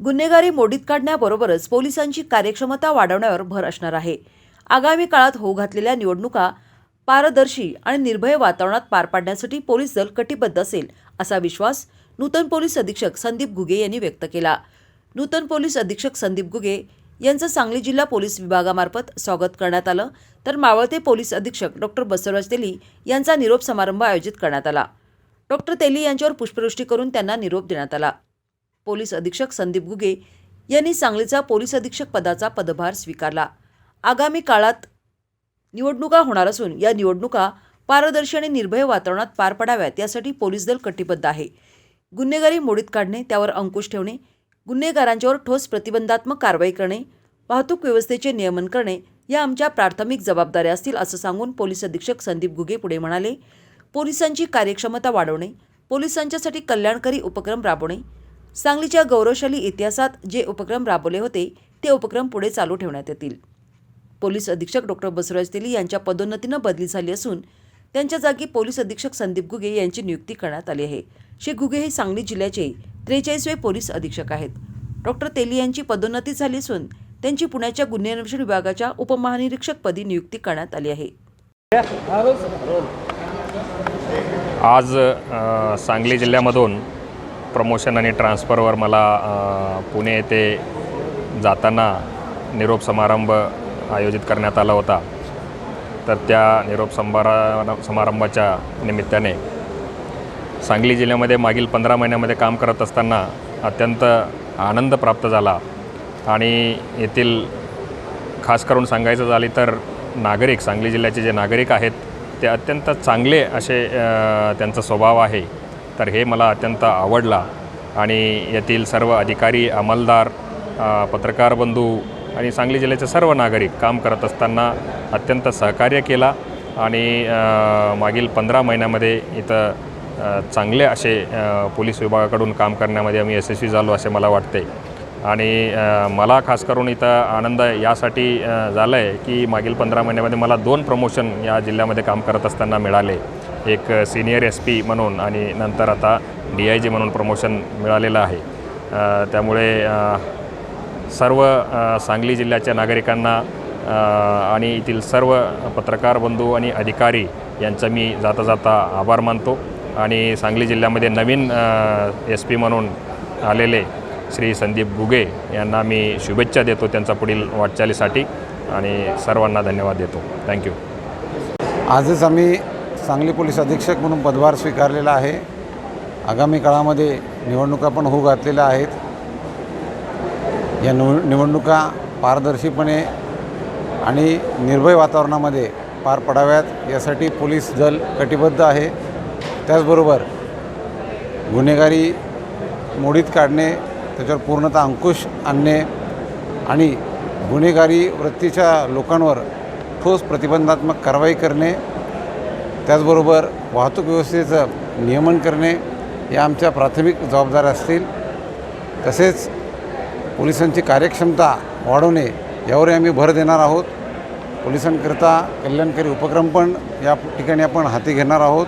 गुन्हेगारी मोडीत काढण्याबरोबरच पोलिसांची कार्यक्षमता वाढवण्यावर भर असणार आहे. आगामी काळात होऊ घातलेल्या निवडणुका पारदर्शी आणि निर्भय वातावरणात पार पाडण्यासाठी पोलीस दल कटिबद्ध असेल असा विश्वास नूतन पोलीस अधीक्षक संदीप घुगे यांनी व्यक्त केला. नूतन पोलीस अधीक्षक संदीप घुगे यांचं सांगली जिल्हा पोलीस विभागामार्फत स्वागत करण्यात आलं. तर मावळते पोलीस अधीक्षक डॉक्टर बसवराज तेली यांचा निरोप समारंभ आयोजित करण्यात आला. डॉक्टर तेली यांच्यावर पुष्पवृष्टी करून त्यांना निरोप देण्यात आला. पोलीस अधीक्षक संदीप गुगे यांनी सांगलीचा पोलीस अधीक्षक पदाचा पदभार स्वीकारला. आगामी काळात निवडणुका होणार असून या निवडणुका पारदर्शी आणि निर्भय वातावरणात पार पडाव्यात यासाठी पोलीस दल कटिबद्ध आहे. गुन्हेगारी मोडीत काढणे त्यावर अंकुश ठेवणे गुन्हेगारांच्यावर ठोस प्रतिबंधात्मक कारवाई करणे वाहतूक व्यवस्थेचे नियमन करणे या आमच्या प्राथमिक जबाबदाऱ्या असतील असं सांगून पोलीस अधीक्षक संदीप गुगे पुढे म्हणाले. पोलिसांची कार्यक्षमता वाढवणे पोलिसांच्यासाठी कल्याणकारी उपक्रम राबवणे सांगलीच्या गौरवशाली इतिहासात जे उपक्रम राबवले होते ते उपक्रम पुढे चालू ठेवण्यात येतील. पोलीस अधीक्षक डॉक्टर बसवराज तेली यांच्या पदोन्नतीनं बदली झाली असून त्यांच्या जागी पोलीस अधीक्षक संदीप गुगे यांची नियुक्ती करण्यात आली आहे. श्री गुगे हे सांगली जिल्ह्याचे त्रेचाळीसवे पोलीस अधीक्षक आहेत. डॉक्टर तेली यांची पदोन्नती झाली असून त्यांची पुण्याच्या गुन्हे अन्वेषण विभागाच्या उपमहानिरीक्षकपदी नियुक्ती करण्यात आली आहे. आज सांगली जिल्ह्यामधून प्रमोशन आणि ट्रान्सफरवर मला पुणे येथे जाताना निरोप समारंभ आयोजित करण्यात आला होता. तर त्या निरोप समारा समारंभाच्या निमित्ताने सांगली जिल्ह्यामध्ये मागील पंधरा महिन्यामध्ये काम करत असताना अत्यंत आनंद प्राप्त झाला. आणि येथील खास करून सांगायचं झाले तर नागरिक सांगली जिल्ह्याचे जे नागरिक आहेत ते अत्यंत चांगले असे त्यांचा स्वभाव आहे. तर हे मला अत्यंत आवडला. आणि येथील सर्व अधिकारी अंमलदार पत्रकार बंधू आणि सांगली जिल्ह्याचे सर्व नागरिक काम करत असताना अत्यंत सहकार्य केला. आणि मागील पंधरा महिन्यामध्ये इथं चांगले असे पोलीस विभागाकडून काम करण्यामध्ये आम्ही यशस्वी झालो असे मला वाटते. आणि मला खास करून इथं आनंद यासाठी झाला आहे की मागील पंधरा महिन्यामध्ये मला दोन प्रमोशन या जिल्ह्यामध्ये काम करत असताना मिळाले. एक सिनियर एस पी म्हणून आणि नंतर आता डी आय जी म्हणून प्रमोशन मिळालेलं आहे. त्यामुळे सर्व सांगली जिल्ह्याच्या नागरिकांना आणि येथील सर्व पत्रकार बंधू आणि अधिकारी यांचा मी जाता जाता आभार मानतो. आणि सांगली जिल्ह्यामध्ये नवीन एस पी म्हणून आलेले श्री संदीप गुगे यांना मी शुभेच्छा देतो त्यांचा पुढील वाटचालीसाठी. आणि सर्वांना धन्यवाद देतो. थँक्यू आजच आम्ही सांगली पोलीस अधीक्षक म्हणून पदभार स्वीकारलेला आहे. आगामी काळामध्ये निवडणुका पण होऊ घातलेल्या आहेत. या निव निवडणुका पारदर्शीपणे आणि निर्भय वातावरणामध्ये पार पडाव्यात यासाठी पोलीस दल कटिबद्ध आहे. त्याचबरोबर गुन्हेगारी मोडीत काढणे त्याच्यावर पूर्णतः अंकुश आणणे आणि गुन्हेगारी वृत्तीच्या लोकांवर ठोस प्रतिबंधात्मक कारवाई करणे त्याचबरोबर वाहतूक व्यवस्थेचं नियमन करणे या आमच्या प्राथमिक जबाबदाऱ्या असतील. तसेच पोलिसांची कार्यक्षमता वाढवणे यावरही आम्ही भर देणार आहोत. पोलिसांकरता कल्याणकारी उपक्रम पण या ठिकाणी आपण हाती घेणार आहोत.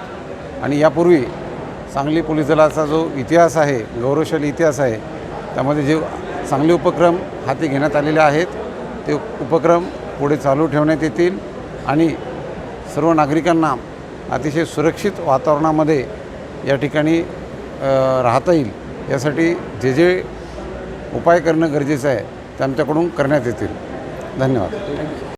आणि यापूर्वी सांगली पोलीस दलाचा जो इतिहास आहे गौरवशाली इतिहास आहे त्यामध्ये जे चांगले उपक्रम हाती घेण्यात आलेले आहेत ते उपक्रम पुढे चालू ठेवण्यात येतील. आणि सर्व नागरिकांना अतिशय सुरक्षित वातावरणामध्ये या ठिकाणी राहता येईल. यासाठी जे जे उपाय करणं गरजेचं आहे ते आमच्याकडून करण्यात येतील. धन्यवाद.